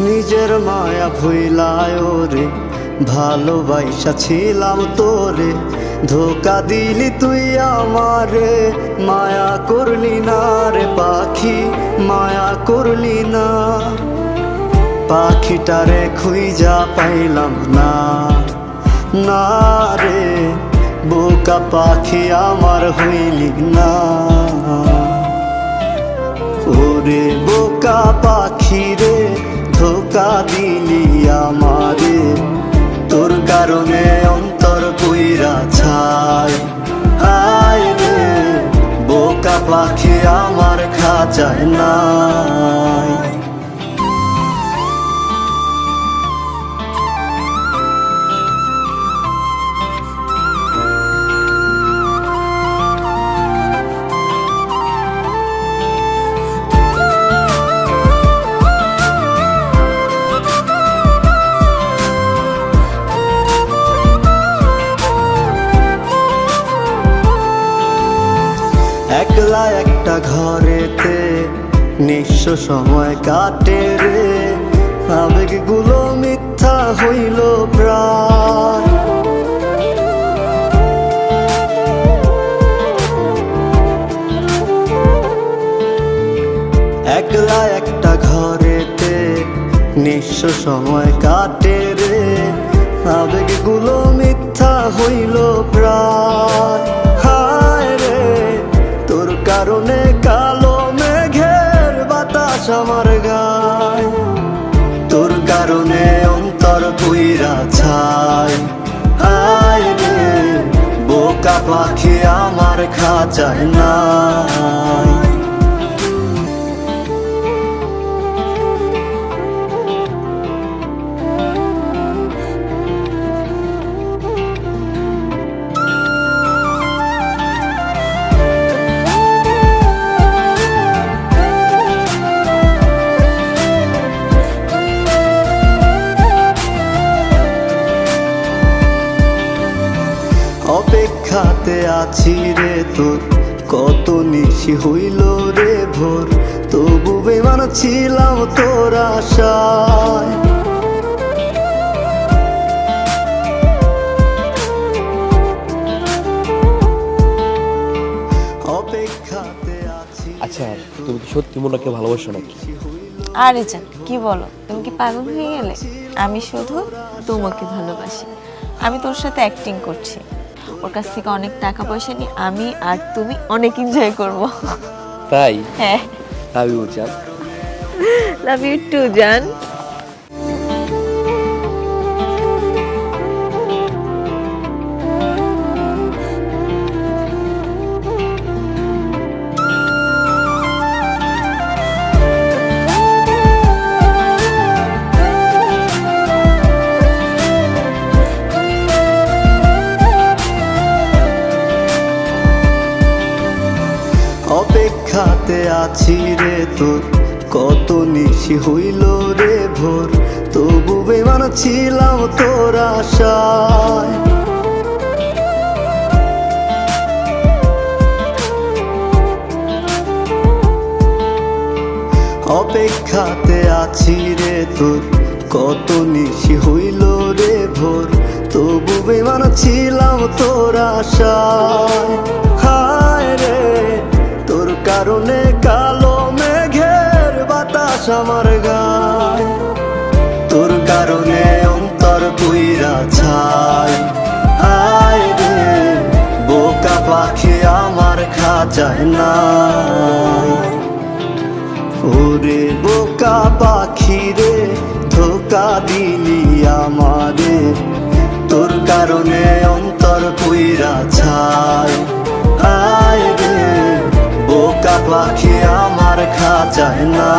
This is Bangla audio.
মনের মায়া ভুইলায় রে, ভালোবাসা ছিলাম তোরে। ধোকা দিলি তুই আমারে, মায়া করলি না রে পাখি, মায়া করলি না। পাখিটারে খুঁজা পাইলাম না না রে। বোকা পাখি আমার হইলি না। ওরে বোকা ধোকা দিলি আমারে। তোর কারণে অন্তর কইরা ছাই। আয় রে, বোকা পাখি আমার খাঁচায় নাই। একলা একটা ঘরেতে, নিঃস্ব সময় কাটে রে। আবেগগুলো মিথ্যা হইল প্রায়। একলা একটা ঘরেতে, নিঃস্ব সময় কাটে রে। আবেগগুলো মিথ্যা হইল প্রায়। কারণে কালো মেঘের বাতাস আমার গায়। তোর কারণে অন্তর পুইরা ছাই। আয় রে, বোকা পাখি আমার খাঁচায় নাই। অপেক্ষাতে আছি রে তোর। কত নিশি হইল রে ভোর। তবু বেমান ছিলাম তোর আশায়। অপেক্ষাতে আছি আচ্ছা তুমি কি সত্যি মোনাকে ভালোবাসো নাকি? আরে জান কি বলো? তুমি কি পাগল হয়ে গেলে? আমি শুধু তোমাকে ভালোবাসি। আমি তোর সাথে অ্যাক্টিং করছি। ওর কাছ থেকে অনেক টাকা পয়সা নিয়ে আমি আর তুমি অনেক এনজয় করব। তাই? হ্যাঁ। লাভ ইউ জান লাভ ইউ টু জান আছি রে তোর। কত নিশি হইল রে ভোর। তবু বেমান ছিলাম তোর আশায়। অপেক্ষাতে আছি রে তোর। কত নিশি হইল রে ভোর। তবু বেমান ছিলাম তোর আশায়। তোর কারণে কালো মেঘের বাতাস আমার গায়। তোর কারণে অন্তর পুইরা ছায় হায় রে, বোকা পাখি আমার খাঁচায় নাই। ওরে বোকা পাখি রে, ধোকা দিলি আমারে। তোর কারণে অন্তর পুইরা ছাই। পাখি আমার খাঁচায় না